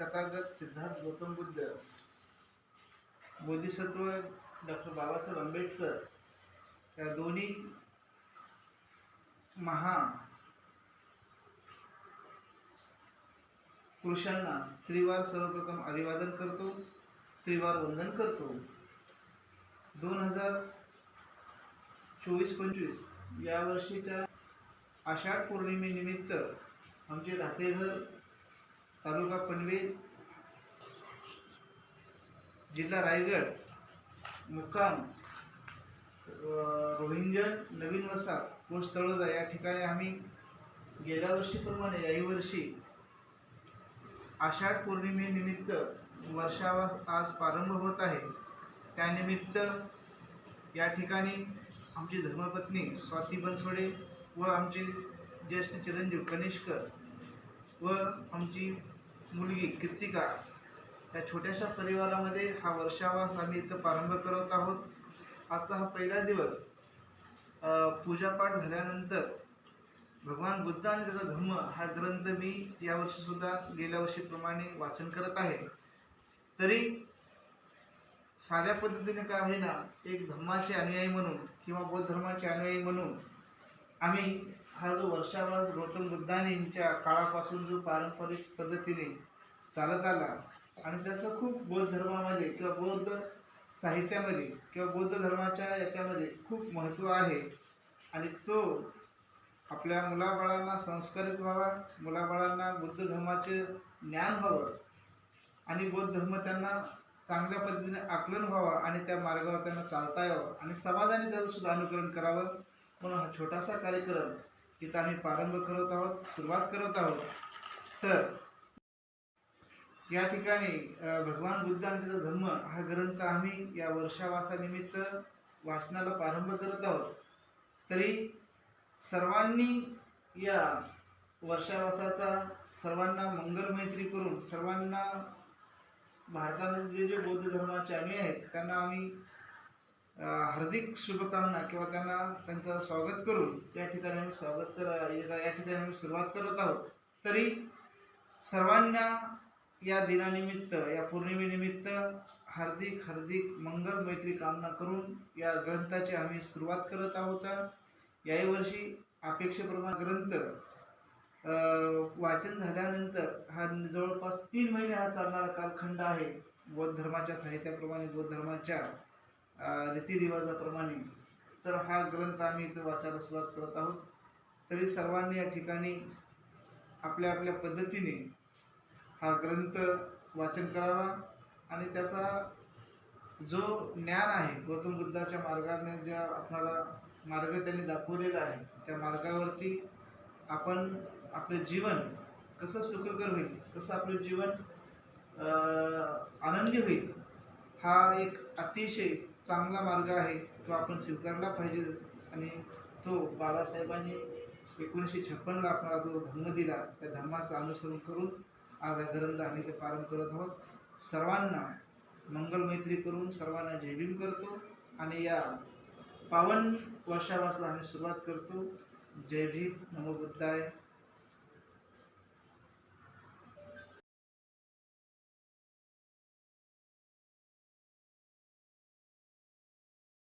Tathagata Siddhartha Gautam Buddha Bodhisattva doctor Babasaheb Ambedkar या दोन्ही महा पुरुषांना त्रिवार सर्वप्रथम अभिवादन करतो त्रिवार वंदन करतो. दोन हजार चोवीस पंचवीस या वर्षीच्या आषाढ पौर्णिमेनिमित्त आमचे रातेघर तालुका पनवेल जिल्हा रायगड मुक्काम रोहिंजन नवीन वसा पोस्ट तळोजा या ठिकाणी आम्ही गेल्या वर्षीप्रमाणे याही वर्षी आषाढ पौर्णिमेनिमित्त वर्षावास आज प्रारंभ होत आहे. त्यानिमित्त या ठिकाणी आमची धर्मपत्नी स्वाती बनसोडे व आमचे ज्येष्ठ चिरंजीव कनिष्कर व आमची मुलगी कृतिका या छोट्याशा परिवारामध्ये हा वर्षावास आम्ही इथं प्रारंभ करत आहोत. आजचा हा पहिला दिवस पूजापाठ झाल्यानंतर भगवान बुद्ध आणि त्याचा धम्म हा ग्रंथ मी यावर्षीसुद्धा गेल्या वर्षीप्रमाणे वाचन करत आहे. तरी साध्या पद्धतीने काय होईना एक धम्माचे अनुयायी म्हणून किंवा बौद्ध धर्माचे अनुयायी म्हणून आम्ही हा जो वर्षावास गौतम बुद्धांच्या काळापासून जो पारंपरिक पद्धतीने चालत आला आणि त्याचं खूप बौद्ध धर्मामध्ये किंवा बौद्ध साहित्यामध्ये किंवा बौद्ध धर्माच्या याच्यामध्ये खूप महत्त्व आहे. आणि तो आपल्या मुलाबाळांना संस्कारित व्हावा मुलाबाळांना बौद्ध धर्माचे ज्ञान व्हावं आणि बौद्ध धर्म त्यांना चांगल्या पद्धतीने आकलन व्हावा आणि त्या मार्गावर त्यांना चालता यावं आणि समाजाने त्याचं सुद्धा अनुकरण करावं म्हणून हा छोटासा कार्यक्रम इथं आम्ही प्रारंभ करत आहोत सुरुवात करत आहोत. तर या ठिकाणी भगवान बुद्ध आणि त्याचा धर्म हा ग्रंथ आम्ही या वर्षावासानिमित्त वाचनाला प्रारंभ करत आहोत. तरी सर्वांनी या वर्षावासाचा सर्वांना मंगल मैत्री करून सर्वांना भारतामध्ये जे जे बौद्ध धर्माचे आम्ही आहेत त्यांना आम्ही हार्दिक शुभकामना किंवा त्यांना त्यांचं स्वागत करून या ठिकाणी आम्ही स्वागत कर या ठिकाणी आम्ही सुरुवात करत आहोत. तरी सर्वांना या दिनानिमित्त या पौर्णिमेनिमित्त हार्दिक हार्दिक मंगल मैत्री कामना करून या ग्रंथाची आम्ही सुरुवात करत आहोत. याही वर्षी अपेक्षेप्रमाणे ग्रंथ वाचन झाल्यानंतर हा जवळपास तीन महिने हा चालणारा कालखंड आहे. बौद्ध धर्माच्या साहित्याप्रमाणे बौद्ध धर्माच्या रीतिरिवाजाप्रमाणे. तर हा ग्रंथ आम्ही इथं वाचायला सुरुवात करत आहोत. तरी सर्वांनी या ठिकाणी आपल्या आपल्या पद्धतीने हा ग्रंथ वाचन करावा आणि त्याचा जो ज्ञान आहे गौतम बुद्धाच्या मार्गाने ज्या आपणाला मार्ग त्यांनी दाखवलेला आहे त्या मार्गावरती आपण आपलं जीवन कसं सुखकर होईल कसं आपलं जीवन आनंदी होईल हा एक अतिशय चांगला मार्ग आहे तो आपण स्वीकारला पाहिजे. आणि तो बाबासाहेबांनी एकोणीसशे छप्पनला आपल्याला जो धर्म दिला त्या धर्माचं अनुसरण करून आज हा ग्रंथ आम्ही ते पालन करत आहोत. सर्वांना मंगल मैत्री करून सर्वांना जयभीम करतो. आणि या पावन वर्षावासला आम्ही सुरुवात करतो. जय भीम नमो बुद्धाय.